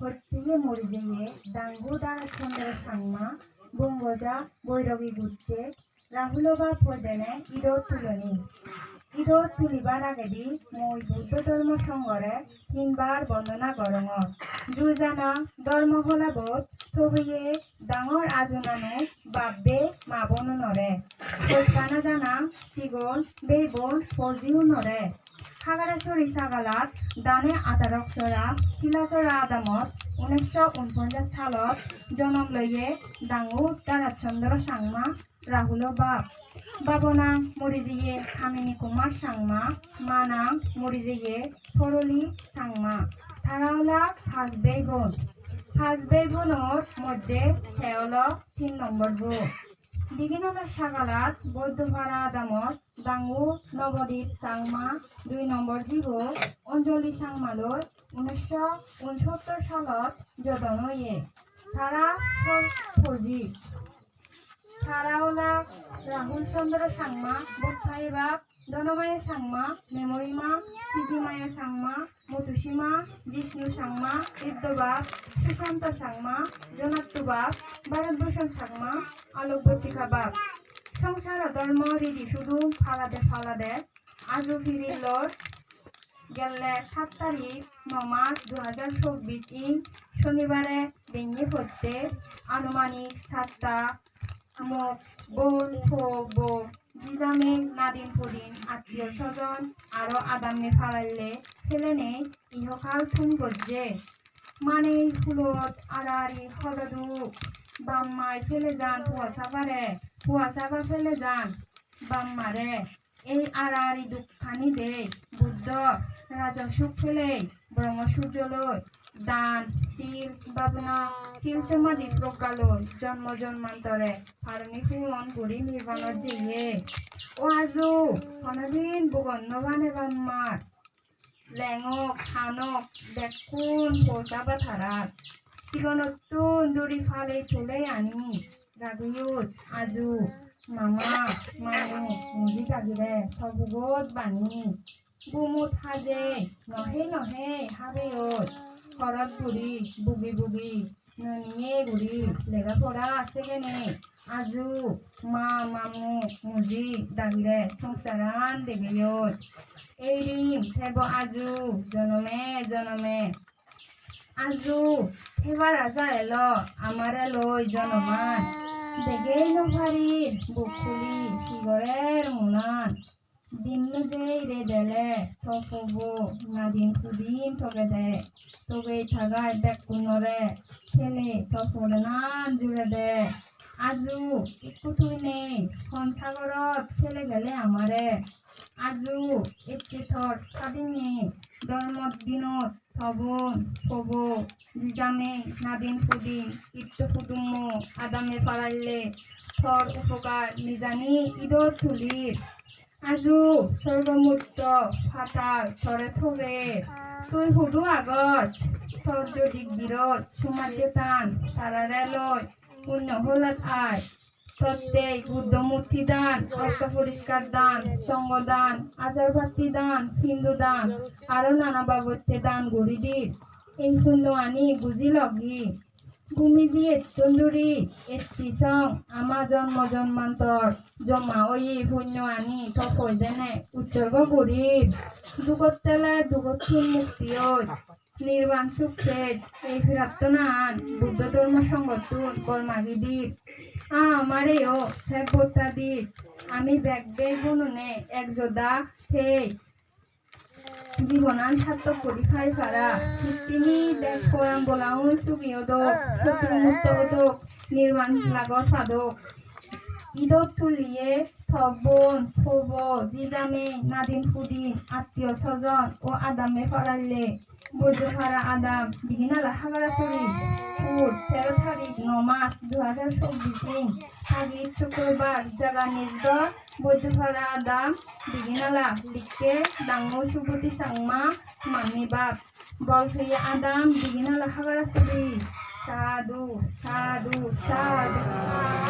হত্যিয়ে মরিজিয়ে ডাঙ্গু দ্বারা চন্দ্র সাংমা, বঙ্গজা বৈরবী গুচ্ছে রাহুলবা প্রজনে ইদো তুলনি। ইদো তুলিবার আগেদি মই বুদ্ধ ধর্ম সংগরে তিনবার বন্দনা গরঙ দুজানা ধর্ম হলাবত থবিয়ে ডাঙর আজনানো বাব্বে মাবনো নরে জানা সিগল বেবন ফজিও নরে খাগারাছড়ি সাগালাত, দানে আতারকচরা শিলাচরা আদামত, উনিশশো উনপঞ্চাশ সালত জনম লইয়ে ডাঙু তারাচন্দ্র, সাংমা, রাহুল বাপ। বাবনাং মরিজিয়ে খামিনী কুমার, সাংমা, মানাং মরিজিয়ে সরলি সাংমা। থারাওলা হাজবে বোন। হাজবে বোনর মধ্যে হেওল তিন নম্বর বোন। দিগিনলা সাগালাত বৌদ্ধভাড়া আদামত ডাঙ্গু নবদ্বীপ, সাংমা, দুই নম্বৰ জীৱ অঞ্জলি সাংমালৈ ঊনৈছশ ঊনসত্তৰ সালত যদনয়ে তারা ফৌজি। তারাওলা রাহুল চন্দ্র সাংমা বত্তাইবা ধনমায়া সাংমা, মেমরিমা সিজিমায়া সাংমা মতুসীমা জিষ্ণু সাংমা ইদ্যবাব সুশান্ত সাংমা জনাত্তুবাব ভারতভূষণ সাংমা, আলোকবর্তিকা বাব সংসার ধর্ম, রীতি শুধু ফালাদে ফালাদে। আজও ফিরিলর গেলে সাত তারিখ, ন মার্চ দু হাজার চব্বিশ ইন শনিবারে ভেঙে পড়তে। আনুমানিক সাতটা মোক বোন ফো বো জিজামে নাদিন ফুদিন আত্মীয় স্বজন আরও আদামে ফালাইলে ফেলে নেই ইহকাল থুন গজ্জে মানে ফুলত আড়াআড়ি হলদু বাম্মায় ফেলে যান কুয়াশা পারে কুয়াশা বা ফেলে যান, বাম্মারে। এই আড়াআড়ি দুঃখানি দে বুদ্ধ রাজসুখ ফেলে ব্রহ্ম সূর্যলৈ দান, শিল বাবনা শিল সমাধি প্রকালৈ জন্ম জন্মান্তরে। ফারমি ফুলন গুড়ি নির্বাণত জিয়ে। ও আজু কোনদিন বুগন্ন বানে বাম্মার। লেঙক হানক বেকুন পৌঁছা বাথারাত সিগনতুন দূরি ফালে তুলে আনি। রাগুয়ুত আজু, মামা মানু মুজি গাগিরে সবুগত বানি বুমুত সাজে, নহে নহে হাবেয়ত ঘৰত বুঢ়ী বুগি বুগি বুঢ়ী লেগা পৰা আছে কেনে? আজু, মা, মামু, মুজি দাগিৰে সংসাৰান দেবিয়ত এৰিম থেব আজু, জনমে জনমে। আজু থেবা ৰাজা এল, আমাৰে লৈ জনমান। দেগেই নভাৰি বুক খুলি মুনান। দিন যেই রে দেলে থকবো নাদিন কুদিন থকে দে তবে থাগায় বেকুনরে ছেলে থপরে নান জুড়ে দে আজু একটু তুই নেই সাগরত ছেলে গেলে আমারে আজু এচ্ছে থর স্বাধীনে ধর্মত দিনত থবন থব জিজামে নাদিন ফুদিন ইত্য কুটুম্ব আদামে পালাইলে থর উপকার নিজানি ইদর তুলির আজু সর্বমূর্ত ফাটাল থরে থরে তুই হুদু আগজ, তোর যদি বিরত সমাজে টান, তারারে লয় পুণ্য হলত আয়। প্রত্যেক বুদ্ধমূর্তি দান অস্ত পরিষ্কার দান, সঙ্গ দান আচার ভাতি দান হিন্দু দান, আরও নানা বাবদে দান গড়ি দিন এই শূন্য আনি বুঝি লগি ভূমি দিয়ে তন্দুরি এসছি সং, আমার জন্ম জন্মান্তর, জমা ওই পুণ্য আনি তপয় দেনে উৎসর্গ করির। দুগত তেলে দুগত চুন মুক্তি নির্বাণ সুখের এই প্রার্থনান বুদ্ধ ধর্ম সংগঠন কর্মাগি দিন। আমারে ও সেবতা দিস, আমি ব্যাগ বেগ গুণনে এক যোদ্ধা হে জীবনান সার্থক করি খাই ফারা তিনি দেখ কোরআন বলাও সুগিয় দোক শত্রুমুক্ত দোক নির্মাণ লাগ সাধক। ঈদত তুলিয়ে থবন থব, জিজামে নাদিন ফুদিন আত্মীয় স্বজন ও আদামে ফরাইলে বৈদ্যহারা আদাম দিঘিনালা হাগারাছড়ি ফুট তেরো মাস দু হাজার চব্বিশ তারিখ শুক্রবার জাগা নির্দর আদাম দিঘিনালা লিখে ডাঙ্গ সুপতি সাংমা মামি বাপ বলফিয়ে আদাম দিঘিনালা হাগারাছড়ি সাধু সাধু সাধু।